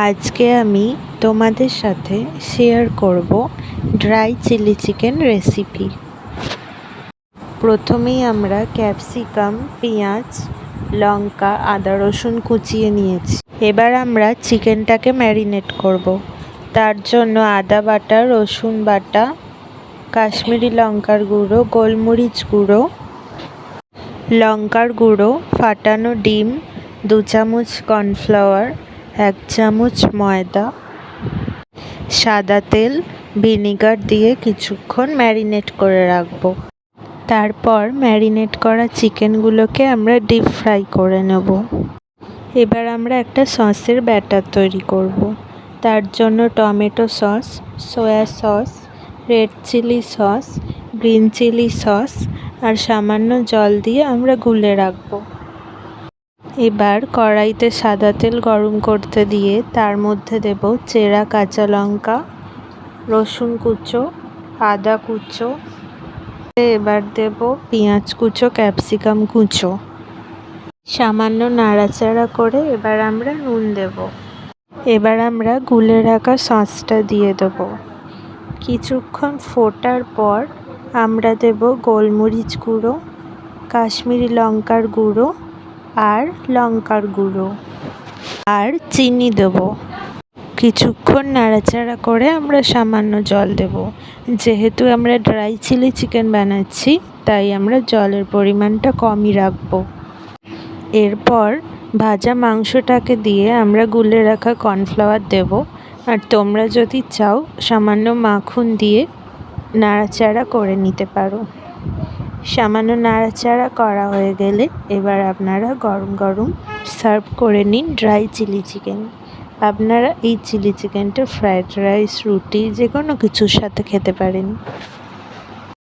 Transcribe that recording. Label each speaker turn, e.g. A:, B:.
A: আজকে আমি তোমাদের সাথে শেয়ার করব ড্রাই চিলি চিকেন রেসিপি প্রথমেই আমরা ক্যাপসিকাম পেঁয়াজ, লঙ্কা, আদা, রসুন কুচিয়ে নিয়েছি এবার আমরা চিকেনটাকে ম্যারিনেট করব। তার জন্য আদা বাটা, রসুন বাটা, কাশ্মীরি লঙ্কার গুঁড়ো, গোলমরিচ গুঁড়ো, লঙ্কার গুঁড়ো, ফাটানো ডিম, দু চামচ কর্নফ্লাওয়ার এক চামচ ময়দা, সাদা তেল, ভিনিগার দিয়ে কিছুক্ষণ ম্যারিনেট করে রাখব। তারপর ম্যারিনেট করা চিকেনগুলোকে আমরা ডিপ ফ্রাই করে নেব। এবার আমরা একটা সসের ব্যাটার তৈরি করব। তার জন্য tomato sauce, soya sauce, red chilli sauce, green chilli sauce আর সামান্য জল দিয়ে আমরা গুলে রাখব। এবার কড়াইতে সাদা তেল গরম করতে দিয়ে তার মধ্যে দেব চেরা কাঁচা লঙ্কা, রসুন কুচো, আদা কুচো। এবার দেব পেঁয়াজ কুচো, ক্যাপসিকাম কুচো। সামান্য নাড়াচাড়া করে এবার আমরা নুন দেব। এবার আমরা গুলে রাখা সসটা দিয়ে দেব। কিছুক্ষণ ফোটার পর আমরা দেব গোলমরিচ গুঁড়ো, কাশ্মীরি লঙ্কার গুঁড়ো আর লঙ্কার গুঁড়ো। আর চিনি দেব। কিছুক্ষণ নাড়াচাড়া করে আমরা সামান্য জল দেব। যেহেতু আমরা ড্রাই চিলি চিকেন বানাচ্ছি, তাই আমরা জলের পরিমাণটা কমই রাখব। এরপর ভাজা মাংসটাকে দিয়ে আমরা গুলে রাখা কর্নফ্লাওয়ার দেব। আর তোমরা যদি চাও, সামান্য মাখন দিয়ে নাড়াচাড়া করে নিতে পারো। সামান্য নাড়াচাড়া করা হয়ে গেলে এবার আপনারা গরম গরম সার্ভ করে নিন ড্রাই চিলি চিকেন। আপনারা এই চিলি চিকেনটা ফ্রায়েড রাইস, রুটি যে কোনো কিছুর সাথে খেতে পারেন।